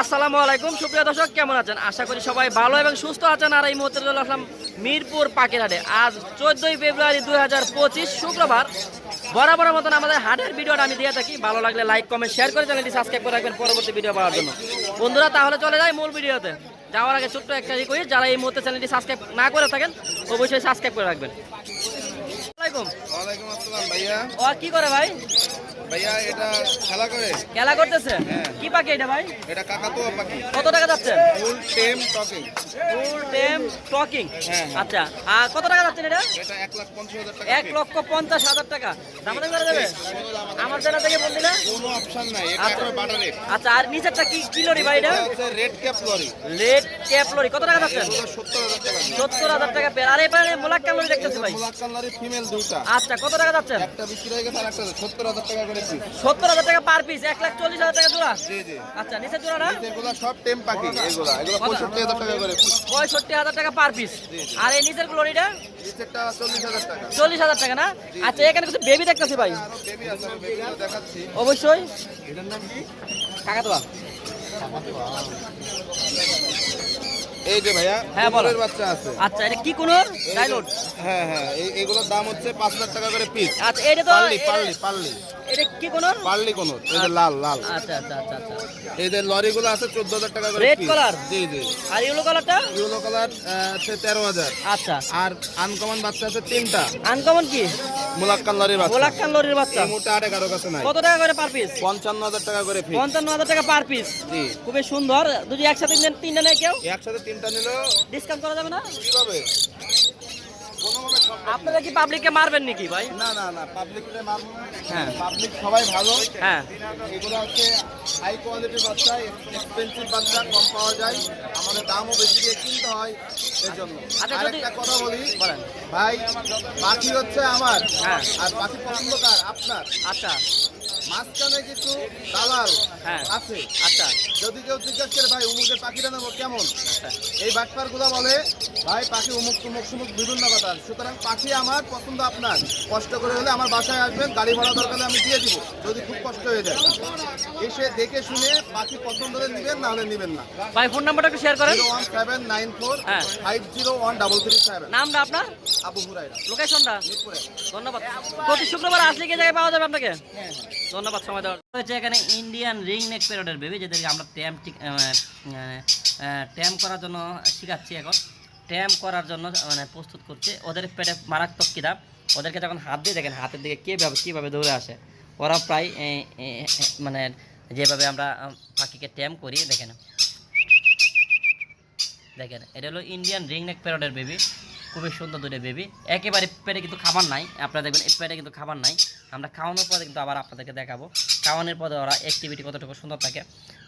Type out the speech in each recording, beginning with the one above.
আসসালামু আলাইকুম, সুপ্রিয় দর্শক, কেমন আছেন? আশা করি সবাই ভালো এবং সুস্থ আছেন। আর এই মুহূর্তে চলে আসলাম মিরপুর পাখিরহাটে। আজ চোদ্দই ফেব্রুয়ারি দুই হাজার পঁচিশ শুক্রবার। বরাবর মতন আমাদের হাটের ভিডিওটা আমি দিয়ে থাকি। ভালো লাগলে লাইক কমেন্ট শেয়ার করে চ্যানেলটি সাবস্ক্রাইব করে রাখবেন পরবর্তী ভিডিও পাওয়ার জন্য। বন্ধুরা, তাহলে চলে যায় মূল ভিডিওতে। যাওয়ার আগে ছোট্ট একটা রিকোয়েস্ট যারা এই মুহূর্তে চ্যানেলটি সাবস্ক্রাইব না করে থাকেন, অবশ্যই সাবস্ক্রাইব করে রাখবেন। ওয়ালাইকুম আসসালাম ভাইয়া। ও কি করে ভাই? ভাইয়া এটা খেলা করে। খেলা করতেছে? হ্যাঁ। কি পাখি এটা ভাই? এটা কাকাতুয়া পাখি। কত টাকা যাচ্ছে ফুল টেম টকিং। ফুল টেম টকিং। হ্যাঁ। আচ্ছা আর কত টাকা যাচ্ছে এটা? এটা লাখ হাজার টাকা লক্ষ পঞ্চাশ হাজার টাকা। দামাদামি করে দেবে? আমার জানা থেকে বললি না? কোনো অপশন নাই এটা আচ্ছা। একেবারে বাটার রেট। আচ্ছা আর নিচেরটা কি কি লরি ভাই এটা? Red cap lorry. Let cap lorry. কত টাকা যাচ্ছে সত্তর হাজার টাকা। পেয়ার। আর এবারে মোলাক্কা লরি দেখতেছি ভাই। মুলাক্কান লরি ফিমেল দুইটা। আচ্ছা কত টাকা যাচ্ছে একটা বিক্রি হয়ে গেছে আর একটা সত্তর হাজার টাকা করে পিস সত্তর হাজার টাকা পার পিস এক লাখ চল্লিশ হাজার টাকা জোড়া? জি জি। আচ্ছা নিচের জোড়াটা? এগুলো সব টেম পাখি এগুলা এগুলো পঁয়ষট্টি হাজার টাকা করে পিস পঁয়ষট্টি হাজার টাকা পার পিস আর এই নিচের নিচেরটা চল্লিশ হাজার টাকা। না? আচ্ছা এখানে কিছু বেবি দেখতেছি ভাই। বেবি আছে আমি দেখাচ্ছি। অবশ্যই। এটার নাম কি? কাকাতোয়া। এই যে ভাইয়া হ্যাঁ, বাচ্চা আছে। আচ্ছা এটা কি কোনো? হ্যাঁ হ্যাঁ এই- এগুলোর দাম হচ্ছে পাঁচ হাজার টাকা করে পিস আচ্ছা এটা তো পার্লি এটা- পার্লি পার্লি এটা কি কোনো? পার্লি কোন এই যে লাল লাল। আচ্ছা আচ্ছা আচ্ছা আচ্ছা। এই যে লরিগুলো আছে চোদ্দ হাজার টাকা করে piece। color? জি জি। আর ইয়েলো কালারটা ইউলো কালার আছে তেরো হাজার আচ্ছা। আর আনকমন বাচ্চা আছে তিনটা। আনকমন কি? মুলাক্কান লরির বাচ্চা। গোলাক খান লরির বাচ্চা। মুহূর্তে আর এগারো কাছে নাই। কত টাকা করে পার পিস পঞ্চান্ন হাজার টাকা করে পঞ্চান্ন হাজার টাকা পার পিস জি। খুবই সুন্দর। যদি একসাথে তিনটা নেয় কেউ? একসাথে তিনটা নিলেও ডিসকাউন্ট করা যাবে না কীভাবে কোনোভাবে না। আপনারা কি পাবলিককে মারবেন নাকি ভাই? না না না পাবলিক হ্যাঁ। পাবলিক সবাই ভালো। হ্যাঁ। এগুলো হচ্ছে হাই কোয়ালিটির বাচ্চা এক্সপেন্সিভ বাচ্চা কম পাওয়া যায়। আমাদের দামও বেশি দিয়ে কিনতে হয় এর জন্য আচ্ছা, আর যদি- একটা কথা বলি। বলেন। ভাই পাখি হচ্ছে আমার। হ্যাঁ। আর পাখি পছন্দ কার? আপনার। আচ্ছা। মাঝখানে কিছু দালাল হ্যাঁ। আছে। আচ্ছা। যদি কেউ জিজ্ঞেস করে ভাই উমুকের পাখিটা নেব কেমন? আচ্ছা। এই বাটপারগুলা বলে ভাই পাখি উমুক তুমুক সুমুক বিভিন্ন কথা সুতরাং পাখি আমার পছন্দ আপনার। কষ্ট করে হলে আমার বাসায় আসবেন গাড়ি ভাড়া দরকার আমি দিয়ে দিব যদি খুব কষ্ট হয়ে যায়। এসে দেখে শুনে পাখি পছন্দ হলে নেবেন না হলে নেবেন না। ভাই ফোন নাম্বারটা একটু শেয়ার করেন। ওয়ান সেভেন নাইন ফোর হ্যাঁ। Five zero one double three seven. নামটা আপনার? আবু হুরাইরা লোকেশনটা মিরপুরে। ধন্যবাদ। প্রতি শুক্রবার আসলে কি জায়গায় পাওয়া যাবে আপনাকে? ধন্যবাদ সময় দেওয়ার। রয়েছে এখানে ইন্ডিয়ান রিং নেক প্যারোডের বেবি যেদেরকে আমরা ট্যাম ট্যাম করার জন্য শিখাচ্ছি এখন। ট্যাম করার জন্য মানে প্রস্তুত করছে। ওদের পেটে মারাত্মক কিদাম ওদেরকে যখন হাত দিয়ে দেখেন, হাতের দিকে কীভাবে কীভাবে দৌড়ে আসে, ওরা প্রায় মানে যেভাবে আমরা পাখিকে ট্যাম করি, দেখেন। দেখেন, এটা হলো ইন্ডিয়ান রিং নেক প্যারোডের বেবি খুবই সুন্দর দুটো বেবি একেবারে পেটে কিন্তু খাবার নাই। আপনারা দেখবেন, এই পেটে কিন্তু খাবার নাই। আমরা খাওয়ানোর পরে কিন্তু আবার আপনাদেরকে দেখাবো। খাওয়ানোর পরে ওরা অ্যাক্টিভিটি কতটুকু সুন্দর থাকে।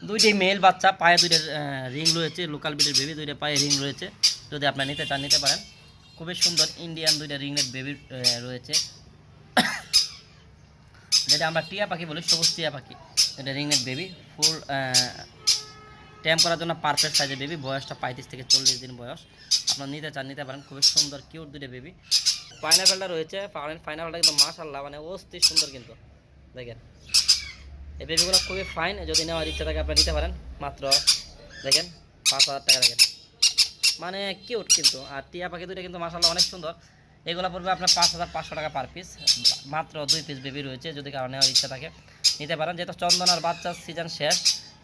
দুইটি মেল বাচ্চা, পায়ে দুইটা রিং রয়েছে লোকাল বিটের বেবি দুইটা পায়ে রিং রয়েছে। যদি আপনারা নিতে চান, নিতে পারেন। খুবই সুন্দর ইন্ডিয়ান দুইটা রিংনেট বেবি রয়েছে। যেটা আমরা টিয়া পাখি বলি, সবুজ টিয়া পাখি। এটা রিংনেট বেবি ফুল ট্যাম করার জন্য পারফেক্ট সাইজের বেবি বয়সটা পঁয়ত্রিশ থেকে চল্লিশ দিন বয়স। আপনারা নিতে চান, নিতে পারেন। খুবই সুন্দর কিউট দুটো বেবি পাইনাপেলটা রয়েছে পাইনাপেলটা কিন্তু মাশাল্লাহ মানে অস্থির সুন্দর কিন্তু। দেখেন। এই বেবিগুলো খুবই ফাইন যদি নেওয়ার ইচ্ছা থাকে আপনি নিতে পারেন। মাত্র, দেখেন, পাঁচ হাজার টাকা, দেখেন। মানে কিউট কিন্তু। আর টিয়া পাখি দুটো কিন্তু মাশাল্লাহ অনেক সুন্দর। এগুলো পড়বে আপনার পাঁচ হাজার পাঁচশো টাকা পার পিস মাত্র দুই পিস বেবি রয়েছে, যদি কারও নেওয়ার ইচ্ছা থাকে। নিতে পারেন, যেহেতু চন্দনার বাচ্চার সিজন শেষ,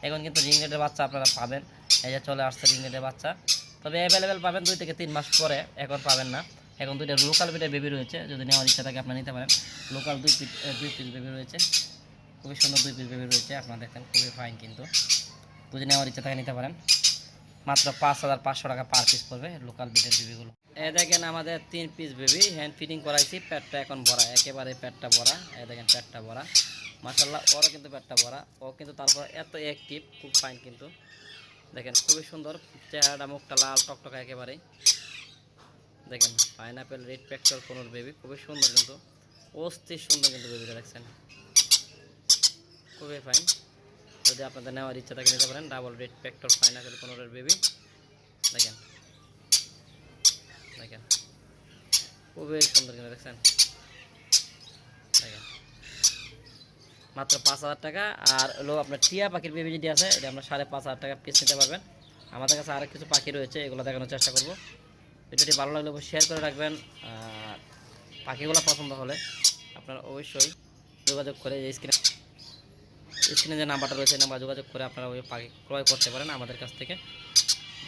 এখন কিন্তু রিংনেটের বাচ্চা আপনারা পাবেন। এই যে চলে আসছে রিংনেটের বাচ্চা। তবে অ্যাভেলেবেল পাবেন দুই থেকে তিন মাস পরে, এখন পাবেন না। এখন দুইটা লোকাল বিটের বেবি রয়েছে, যদি নেওয়ার ইচ্ছা থাকে আপনারা নিতে পারেন। লোকাল দুই পিস দুই পিস বেবি রয়েছে। খুবই সুন্দর দুই পিস বেবি রয়েছে, আপনারা দেখেন, খুবই ফাইন কিন্তু। যদি নেওয়ার ইচ্ছা থাকে নিতে পারেন। মাত্র পাঁচ হাজার পাঁচশো টাকা পার পিস পড়বে লোকাল বিটের বেবিগুলো এ দেখেন আমাদের তিন পিস বেবি হ্যান্ড ফিটিং করাইছি, পেটটা এখন ভরা, একেবারে পেটটা ভরা, এ দেখেন পেটটা ভরা। মাসাল্লাহ ওরও কিন্তু পেটটা ভরা, ও কিন্তু তারপর এত অ্যাক্টিভ খুব ফাইন কিন্তু। দেখেন খুবই সুন্দর, চেহারাটা, মুখটা লাল, টকটকা একেবারেই। দেখেন পাইনাপেল রেড প্যাক্টর কোনোর বেবি খুবই সুন্দর কিন্তু। অস্থির সুন্দর কিন্তু বেবিটা দেখছেন? খুবই ফাইন যদি আপনাদের নেওয়ার ইচ্ছা থাকে, নিতে পারেন। ডাবল রেড প্যাক্টর পাইনাপেল কোনোরের বেবি দেখেন। দেখেন। খুবই সুন্দর কিন্তু, দেখছেন? দেখেন। মাত্র পাঁচ হাজার টাকা। আর হলো আপনার টিয়া পাখির বেবি যেটি আছে, এটা আমরা সাড়ে পাঁচ হাজার টাকা পিস নিতে পারবেন। আমাদের কাছে আরও কিছু পাখি রয়েছে, এগুলো দেখানোর চেষ্টা করব। ভিডিওটি ভালো লাগলে শেয়ার করে রাখবেন। আর পাখিগুলো পছন্দ হলে আপনারা অবশ্যই যোগাযোগ করে এই স্ক্রিনে স্ক্রিনে যে নাম্বারটা রয়েছে নাম্বার যোগাযোগ করে আপনারা ওই পাখি ক্রয় করতে পারেন আমাদের কাছ থেকে।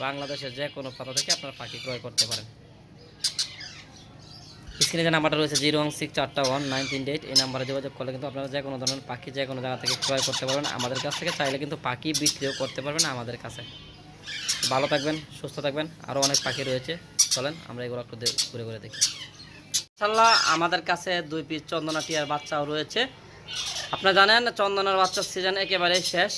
বাংলাদেশের যে কোনো পাতা থেকে আপনারা পাখি ক্রয় করতে পারেন। স্ক্রিনে যে নাম্বারটা রয়েছে, জিরো ওয়ান সিক্স চারটা ওয়ান নাইন তিন এইট, এই নাম্বারে যোগাযোগ করলে কিন্তু আপনারা যে কোনো ধরনের পাখি যে কোনো জায়গা থেকে ক্রয় করতে পারবেন আমাদের কাছ থেকে। চাইলে কিন্তু পাখি বিক্রিও করতে পারবেন আমাদের কাছে। ভালো থাকবেন, সুস্থ থাকবেন আরও অনেক পাখি রয়েছে। চলেন, আমরা এগুলো একটু ঘুরে ঘুরে দেখি। ইনশাল্লাহ আমাদের কাছে দুই পিস চন্দনা টিয়ার বাচ্চাও রয়েছে। আপনারা জানেন, চন্দনার বাচ্চার সিজন একেবারে শেষ।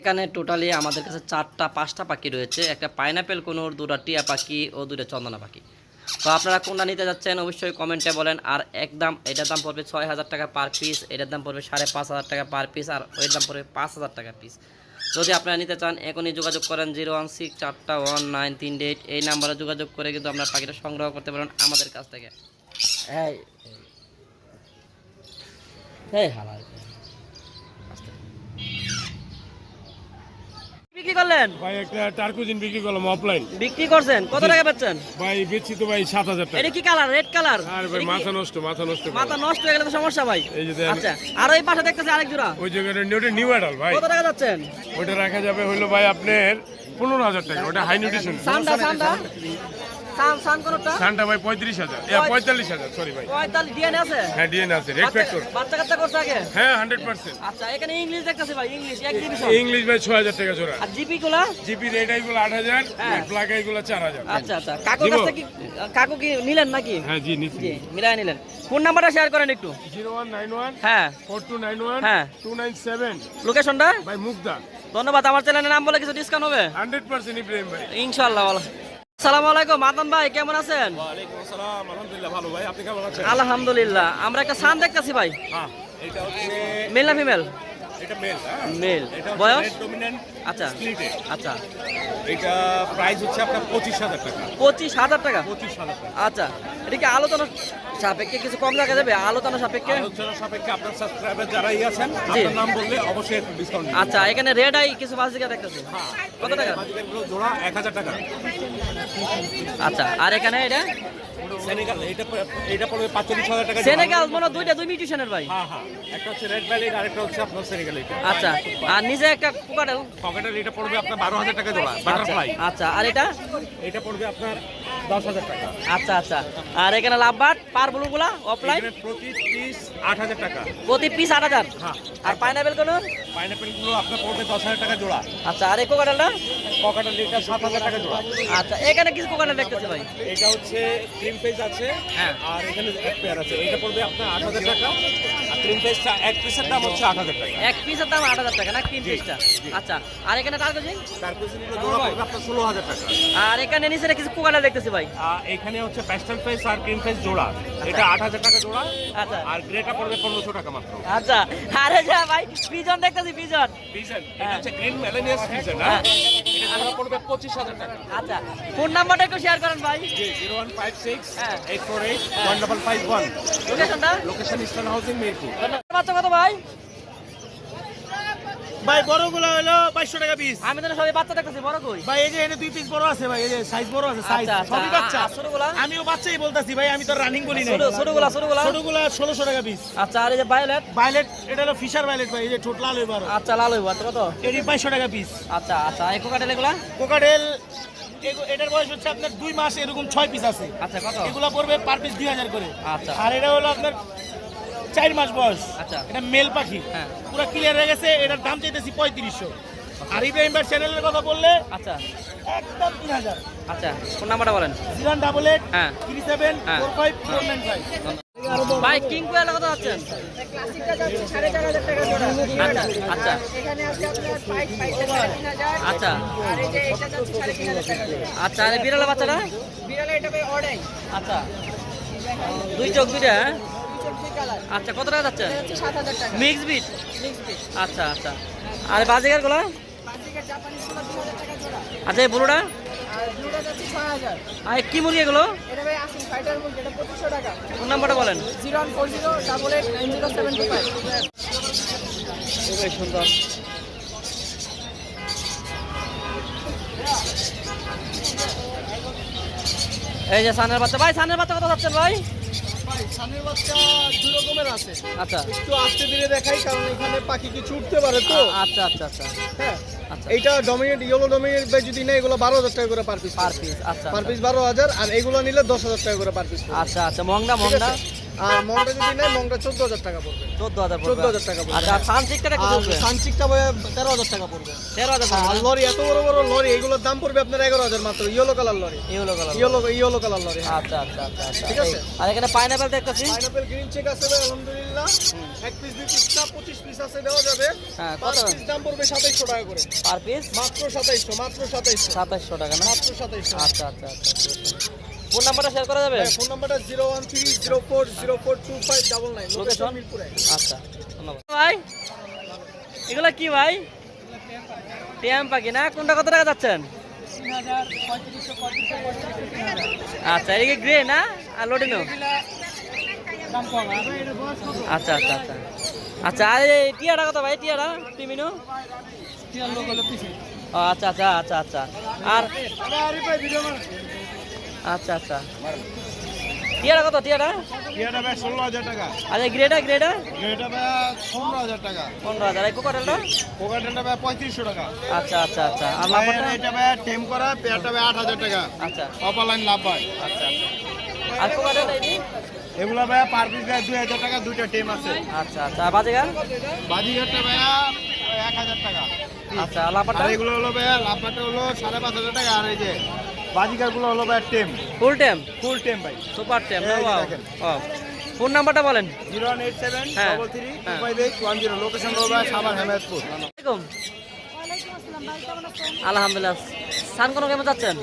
এখানে টোটালি আমাদের কাছে চারটা, পাঁচটা পাখি রয়েছে। একটা পাইনাপেল কোনোর, দুটা টিয়া পাখি ও দুটো চন্দনা পাখি। তো আপনারা কোনটা নিতে যাচ্ছেন অবশ্যই কমেন্টে বলেন। আর একদম, এটার দাম পড়বে ছয় হাজার টাকা পার পিস এটার দাম পড়বে সাড়ে পাঁচ হাজার টাকা পার পিস আর ওইটার দাম পড়বে পাঁচ হাজার টাকা পিস যদি আপনারা নিতে চান, এখনই যোগাযোগ করেন জিরো ওয়ান সিক্স চারটা ওয়ান নাইন তিন এইট। এই নাম্বারে যোগাযোগ করে কিন্তু আপনার পাখিটা সংগ্রহ করতে পারেন আমাদের কাছ থেকে। এই এই। হালাল বিক্রি করলেন? ভাই একটা টার্কুজিন বিক্রি করলাম অফলাইন বিক্রি করছেন? কত টাকা পাচ্ছেন? ভাই বেচছি তো ভাই সাত হাজার টাকা। এটা কি কালার? Red colour? আর ভাই মাথা নষ্ট মাথা নষ্ট মাথা নষ্ট হয়ে গেলে তো সমস্যা ভাই। এই যে আচ্ছা আর ওই পাশে দেখতেছি আরেক জোড়া। ওই জায়গাটা ওটা নিউ অ্যাডাল ভাই। কত টাকা যাচ্ছেন? ওটা রাখা যাবে হলো ভাই আপনার পনেরো হাজার টাকা। ওটা হাই নিউট্রিশন সানডা সানডা সানটা ভাই পঁয়ত্রিশ হাজার। পঁয়তাল্লিশ হাজার সরি ভাই। পঁয়তাল্লিশ ডিএনএ আছে? হ্যাঁ ডিএনএ আছে রেড ফ্যাক্টর বাচ্চা কাচ্চা করছে আগে? হ্যাঁ হান্ড্রেড পার্সেন্ট আচ্ছা এখানে ইংলিশ দেখতেছি ভাই ইংলিশ এক ডিভিশন ইংলিশ ভাই ছয় হাজার টাকা জোড়া। আর জিপি গুলা? জিপি রেড আইগুলো আট হাজার হ্যাঁ। ব্ল্যাক আইগুলো চার হাজার। আচ্ছা আচ্ছা। কাকু কাছে কি কাকু কি নিলেন নাকি? হ্যাঁ জি নিচ্ছি মিলাই নিলেন। ফোন নাম্বারটা শেয়ার করেন একটু। জিরো ওয়ান নাইন ওয়ান হ্যাঁ। ফোর টু নাইন ওয়ান হ্যাঁ। Two nine seven. লোকেশনটা ভাই মুগদা ধন্যবাদ আমার চ্যানেলের নাম বলে কিছু ডিসকাউন্ট হবে? হান্ড্রেড পার্সেন্ট ইব্রাহিম ভাই। আসসালামু আলাইকুম ভাই কেমন আছেন? আলহামদুলিল্লাহ ভালো ভাই। আপনি কেমন আছেন? আলহামদুলিল্লাহ আমরা একটা সান দেখতেছি ভাই। মেলা মেল না ফিমেল এটা মেল হ্যাঁ? মেল বয়স? আচ্ছা। আচ্ছা। এটা প্রাইস হচ্ছে আপনার পঁচিশ হাজার টাকা। পঁচিশ হাজার টাকা? পঁচিশ হাজার টাকা। আচ্ছা। এটা কি আলোচনা সাপেক্ষে কিছু কম রাখা যাবে? আলোচনা সাপেক্ষে? আলোচনা সাপেক্ষে আপনার সাবস্ক্রাইবার যারাই আছেন আপনার নাম বললে অবশ্যই একটু ডিসকাউন্ট আচ্ছা এখানে রেড আই কিছু বাস দিকে দেখতেছি কত টাকা? জোড়া এক হাজার টাকা। আচ্ছা আর এখানে এটা? সেনেগাল এটা এটা পড়বে পাঁচচল্লিশ হাজার টাকা সেনেগাল মনে দুইটা দুই মিউটিশনের ভাই। হ্যাঁ হ্যাঁ। একটা হচ্ছে রেড ভ্যালি আর একটা হচ্ছে আপনার সেনেগাল আচ্ছা আর নিজে একটা কুকাটেল পকেটের এটা পড়বে আপনার বারো হাজার টাকা জোড়া আচ্ছা বাটারফ্লাই আচ্ছা আর এটা? এটা পড়বে আপনার দশ হাজার টাকা। আচ্ছা আচ্ছা। আর এখানে লাভবাট পার ব্লুগুলা অফলাইন প্রতি পিস আট হাজার টাকা। প্রতি পিস আট হাজার? হ্যাঁ। আর পাইনাপেল কোন? পাইনাপেলগুলো আপনার পড়বে দশ হাজার টাকা জোড়া। আচ্ছা আর এই কোকাটেলটা পকেটের লিটার সাত হাজার টাকা জোড়া। আচ্ছা এখানে কিছু কোকাটেল দেখতেছি ভাই। এটা হচ্ছে ক্রিম পেজ আছে। হ্যাঁ। আর এখানে এক পেয়ার আছে। এটা পড়বে আপনার আট হাজার টাকা। ক্রিম পেজটা এক পিসের দাম হচ্ছে আট হাজার টাকা। এক পিসের দাম আট হাজার টাকা না? তিন পিসটা আচ্ছা আর এখানে তার পিসগুলো জোড়া পড়বে আপনার ষোলো হাজার টাকা। আর এখানে নিচে কিছু কোকাটেল দেখতেছি ভাই আর এখানে হচ্ছে প্যাস্টেল পেজ আর ক্রিম পেজ জোড়া। এটা আট হাজার টাকা জোড়া আচ্ছা। আর গ্রেটা পড়বে পনেরোশো টাকা মাত্র। আচ্ছা। আরে যা ভাই পিজন দেখতেছি পিজন পিজন এটা হচ্ছে গ্রিন মেলানিয়াস পিজন হ্যাঁ। এটা পড়বে পঁচিশ হাজার টাকা। আচ্ছা। ফোন নাম্বারটা একটু শেয়ার করেন ভাই। জিরো ওয়ান ফাইভ সিক্স হ্যাঁ। Eight four eight one double five one. লোকেশনটা লোকেশন ইস্টার্ন হাউসিং মিরপুর। কত ভাই? ভাই বড়গুলো হলো বাইশশো টাকা পিস আমি তো সবাই বাচ্চা দেখতেছি বড় কই? ভাই এই যে এনে দুই পিস বড় আছে ভাই এই যে সাইজ বড় আছে সাইজ আচ্ছা, আচ্ছা। সবই বাচ্চা। আর ছোটগুলা? আমিও বাচ্চাই বলতাছি ভাই আমি তো রানিং বলি না ছোট ছোটগুলা ছোটগুলা? ছোটগুলা ষোলোশো টাকা পিস আচ্ছা আর এই যে ভায়োলেট ভাইলেট এটা হলো ফিশার ভাইলেট ভাই এই যে ঠোঁট লাল এবার আচ্ছা লাল হইব আচ্ছা কত? এটি বাইশশো টাকা পিস আচ্ছা আচ্ছা এই কোকাটেল এগুলা? কোকাডেল এগু- এটার বয়স হচ্ছে আপনার দুই মাস এরকম ছয় পিস আছে। আচ্ছা কত? এগুলা পড়বে পার পিস দুই হাজার করে। আচ্ছা। আর এটা হলো আপনার চার মাস বয়স। আচ্ছা। এটা মেল পাখি। হ্যাঁ। পুরো ক্লিয়ার হয়ে গেছে এটার দাম চাইতেছি পঁয়ত্রিশশো। আর ইব্রাহিম ভাই চ্যানেলের কথা বললে আচ্ছা। একদম তিন হাজার। আচ্ছা ফোন নাম্বারটা বলেন। জিরো ডাবল এইট হ্যাঁ। থ্রি সেভেন হ্যাঁ। Four five four nine five ভাই কিং কোয়েল কত আছেন আচ্ছা আচ্ছা। আচ্ছা। আর আচ্ছা আর বিড়ালের বাচ্চাটা? বিড়ালে এটা অর্ডাই আচ্ছা। দুই চোখ দুইটা হ্যাঁ? আচ্ছা কত টাকা যাচ্ছে? মিক্স বিট আচ্ছা আচ্ছা। আর বাজিকারগুলা আচ্ছা এই ব্লুটা আর কি মুরগি এগুলো? ফোন নাম্বারটা বলেন। সুন্দর। এই যে সানের বাচ্চা। ভাই সানের বাচ্চা কত যাচ্ছেন ভাই? সানের বাচ্চা দু রকমের আছে। আচ্ছা। একটু আস্তে ধীরে দেখাই কারণ এখানে পাখি কিছু উঠতে পারে তো। আচ্ছা আচ্ছা আচ্ছা। হ্যাঁ আচ্ছা। এইটা ডমিনেট ইয়েলো ডমিনেট যদি নেই এগুলো বারো হাজার টাকা করে পার পিস পার পিস আচ্ছা পার। পিস বারো হাজার আর এগুলো নিলে দশ হাজার টাকা করে পার পিস আচ্ছা আচ্ছা ঠিক আর যদি নেয় চোদ্দ হাজার টাকা পড়বে। চোদ্দ হাজার 14,000 টাকা পড়বে। আচ্ছা সানচিকটা তেরো হাজার টাকা পড়বে। তেরো হাজার আর লরি এত বড় বড় লরি এগুলোর দাম পড়বে আপনার এগারো হাজার মাত্র yellow color lorry. Yellow yellow color lorry আচ্ছা আচ্ছা আচ্ছা আচ্ছা। ঠিক আছে। আর এখানে পাইনাপেল দেখতেছি? পাইনাপেল গ্রিন চেক আছে আলহামদুলিল্লাহ। এক পিস দুই পঁচিশ পিস আছে দেওয়া যাবে। হ্যাঁ, কত? পিস দাম পড়বে সাতাইশশো টাকা করে। পার পিস মাত্র সাতাইশশো মাত্র সাতাইশশো। সাতাশশো টাকা না? মাত্র সাতাইশশো। আচ্ছা আচ্ছা আচ্ছা। ফোন নাম্বারটা শেয়ার করা যাবে? ফোন নাম্বারটা zero one three zero four zero four two five double nine location মিরপুরে। আচ্ছা ধন্যবাদ। ভাই এগুলো কি ভাই? টিয়াম পাখি না? কোনটা কত টাকা যাচ্ছেন? আচ্ছা এদিকে গ্রে না? আর লোডিনো আচ্ছা আচ্ছা আচ্ছা। আচ্ছা আর এই টিয়াটা কত ভাই টিয়াটা? টিমিনো? ও আচ্ছা আচ্ছা আচ্ছা আচ্ছা। আর আচ্ছা আচ্ছা। টিয়াটা কত টিয়াটা? এটা ভাই ষোলো হাজার টাকা। আচ্ছা গ্রেটা গ্রেটা এটা ভাই পনেরো হাজার টাকা। পনেরো হাজার। এই কোকাটেলটা কোকাটেলটা ভাই পঁয়ত্রিশশো টাকা। আচ্ছা আচ্ছা আচ্ছা। আর লাফারটা এটা ভাই টেম করা পেয়ারটা ভাই আট হাজার টাকা। আচ্ছা। অপালাইন লাভ হয় আচ্ছা আর কোকাটেলটা এটি এগুলো ভাই পার পিস ভাই দুই হাজার টাকা দুইটা টেম আছে। আচ্ছা আচ্ছা। বাজেগার? বাজিঘাটটা ভাই এক হাজার টাকা। আচ্ছা আর এগুলো হলো ভাই লাভটা হলো সাড়ে পাঁচ হাজার টাকা আর এই যে বাজিকারগুলো হলো ভাই টেম। ফুল টাইম ফুল টেম ভাই। সুপার। ও ফোন নাম্বারটা বলেন। জিরো ওয়ান এইট সেভেন হ্যাঁ। ডবল থ্রি হ্যাঁ। Five eight one zero location হলো ভাই সাবার হেমায়তপুর আলহামদুলিল্লাহ। সান কোনো কেমন চাচ্ছেন?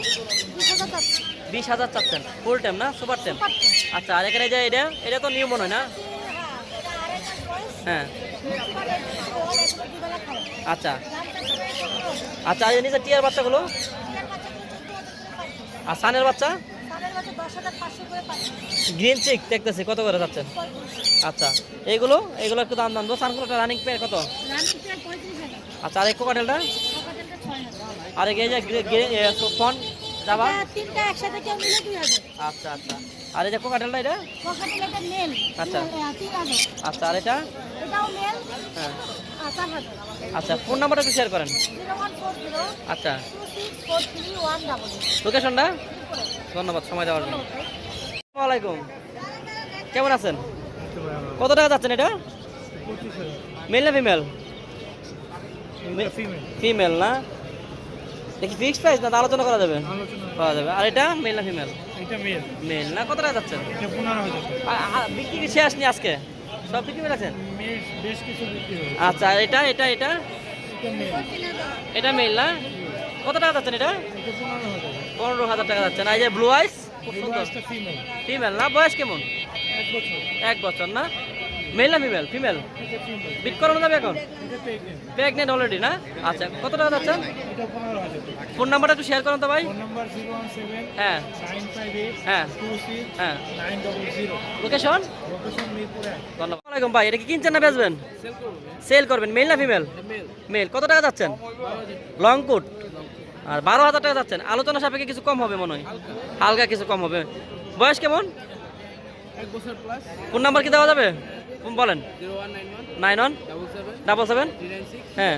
বিশ হাজার চাচ্ছেন। ফুল টাইম না? সুপার টাইম আচ্ছা আর এখানে যে এটা এটা তো নিউ মনে হয় না? হ্যাঁ আচ্ছা। আচ্ছা আর এই নিচে টিয়ার বাচ্চাগুলো আর সানের বাচ্চা? গ্রিন চিক দেখতেছি কত করে যাচ্ছেন আচ্ছা এইগুলো এইগুলো একটু দাম দাম। সানগুলোটা রানিং পেয়ার কত? আচ্ছা আর এই কোকাটেলটা আর এই যে ফোন যাবা? তিনটা একসাথে কেউ নিলে দুই হাজার। আচ্ছা আচ্ছা। আর এই যে কোকাটেলটা এটা? এটা মেল আচ্ছা। আচ্ছা আর এটা? এটাও মেল হ্যাঁ। আচ্ছা ফোন নাম্বারটা একটু শেয়ার করেন। আচ্ছা। লোকেশনটা ধন্যবাদ সময় দেওয়ার জন্য। আসসালামাইকুম কেমন আছেন? কত টাকা যাচ্ছেন এটা? মেল না ফিমেল ফিমেল না দেখি ফিক্সড প্রাইস না আলোচনা করা যাবে? করা যাবে। আর এটা মেল না ফিমেল মেল না? কত টাকা যাচ্ছেন? বিক্রি কি শেষ নি আজকে? সব বিক্রি করে আছেন মেল বেশ কিছু বিক্রি হবে আচ্ছা এটা এটা এটা? এটা মেল না? কত টাকা যাচ্ছেন এটা? পনেরো হাজার টাকা যাচ্ছেন। এই যে ব্লু আইস খুব সুন্দর। ফিমেল না? বয়স কেমন? এক বছর। না? মেল না ফিমেল ফিমেল বিট করানো যাবে এখন? প্রেগনেন্ট অলরেডি না? আচ্ছা কত টাকা যাচ্ছেন? ফোন নাম্বারটা একটু শেয়ার করুন তো ভাই। হ্যাঁ। হ্যাঁ। হ্যাঁ। লোকেশন ধন্যবাদ। ওয়ালাইকুম ভাই এটা কি কিনছেন না বেচবেন? সেল করবেন। মেল না ফিমেল মেল কত টাকা যাচ্ছেন? লং কোট আর বারো হাজার টাকা যাচ্ছেন। আলোচনা সাপেক্ষে কিছু কম হবে মনে হয়। হালকা কিছু কম হবে। বয়স কেমন? ফোন নাম্বার কি দেওয়া যাবে? বলেন। Nine one. Double seven. হ্যাঁ।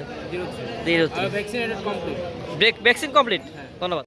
ভ্যাকসিন কমপ্লিট ধন্যবাদ।